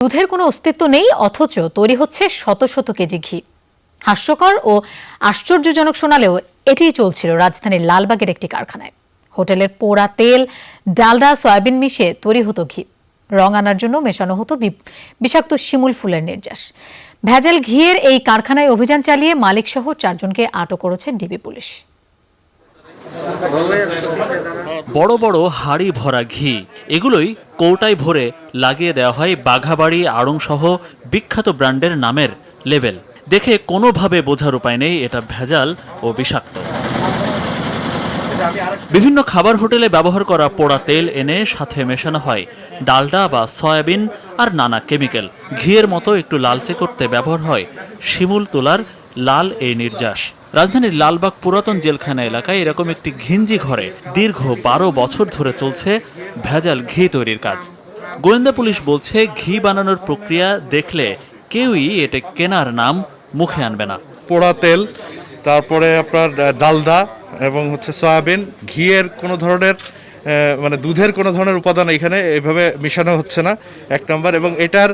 দুধের কোনো অস্তিত্ব নেই, অথচ তৈরি হচ্ছে শত শত কেজি ঘি। হাস্যকর ও আশ্চর্যজনক শোনালেও এটিই চলছিল রাজধানীর লালবাগের একটি কারখানায়। হোটেলের পোড়া তেল, ডালডা, সয়াবিন মিশিয়ে তৈরি হতো ঘি। রং আনার জন্য মেশানো হতো বিষাক্ত শিমুল ফুলের নির্যাস। ভেজাল ঘিয়ের এই কারখানায় অভিযান চালিয়ে মালিকসহ চারজনকে আটক করেছে ডিবি পুলিশ। বড় বড় হাড়ি ভরা ঘি। এগুলোই কৌটায় ভরে লাগিয়ে দেওয়া হয় বাঘাবাড়ি, আড়ংসহ বিখ্যাত ব্র্যান্ডের নামের লেবেল। দেখে কোনোভাবে বোঝার উপায় নেই, এটা ভেজাল ও বিষাক্ত। বিভিন্ন খাবার হোটেলে ব্যবহার করা পোড়া তেল এনে সাথে মেশানো হয়। ডালডা বা সয়াবিন আর নানা কেমিক্যাল। ঘিয়ের মতো একটু লালচে করতে ব্যবহার হয়। শিমুল তোলার লাল এই নির্যাস। রাজধানীর লালবাগ পুরাতন জেলখানা এলাকায় এরকম একটি ঘিঞ্জি ঘরে দীর্ঘ বারো বছর ধরে চলছে ভেজাল ঘি তৈরির কাজ। গোয়েন্দা পুলিশ বলছে, ঘি বানানোর প্রক্রিয়া দেখলে কেউই এটা কেনার নাম মুখে আনবে না। পোড়া তেল, তারপরে আপনার ডালদা এবং হচ্ছে সয়াবিন, ঘিয়ের কোনো ধরনের মানে দুধের কোনো ধরনের উপাদান এখানে এভাবে মিশানো হচ্ছে না, এক নম্বর, এবং এটার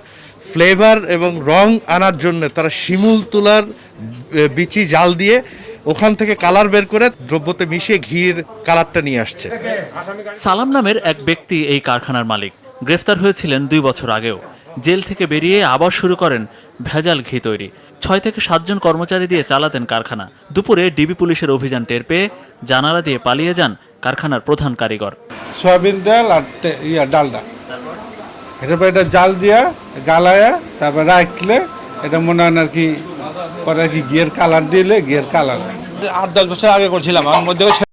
ফ্লেভার এবং রং আনার জন্য তারা শিমুল তুলার বিচি জাল দিয়ে ওখান থেকে কালার বের করে দ্রব্যতে মিশিয়ে ঘির কালারটা নিয়ে আসছে। সালাম নামের এক ব্যক্তি এই কারখানার মালিক। গ্রেফতার হয়েছিলেন দুই বছর আগেও। জেল থেকে বেরিয়ে আবার শুরু করেন ভেজাল ঘি তৈরি। ছয় থেকে সাতজন কর্মচারী দিয়ে চালাতেন কারখানা। দুপুরে ডিবি পুলিশের অভিযান টের পেয়ে জানালা দিয়ে পালিয়ে যান কারখানার প্রধান কারিগর। সয়াবিন তেল আর ইয়া ডালডা। পর এটা জাল দিয়া গালায়া তারপর রাখলে এটা মনে হয় আর কি আর কি গিয়ের কালার দিলে গিয়ের কালার আট দশ বছর আগে করছিলাম আমার মধ্যে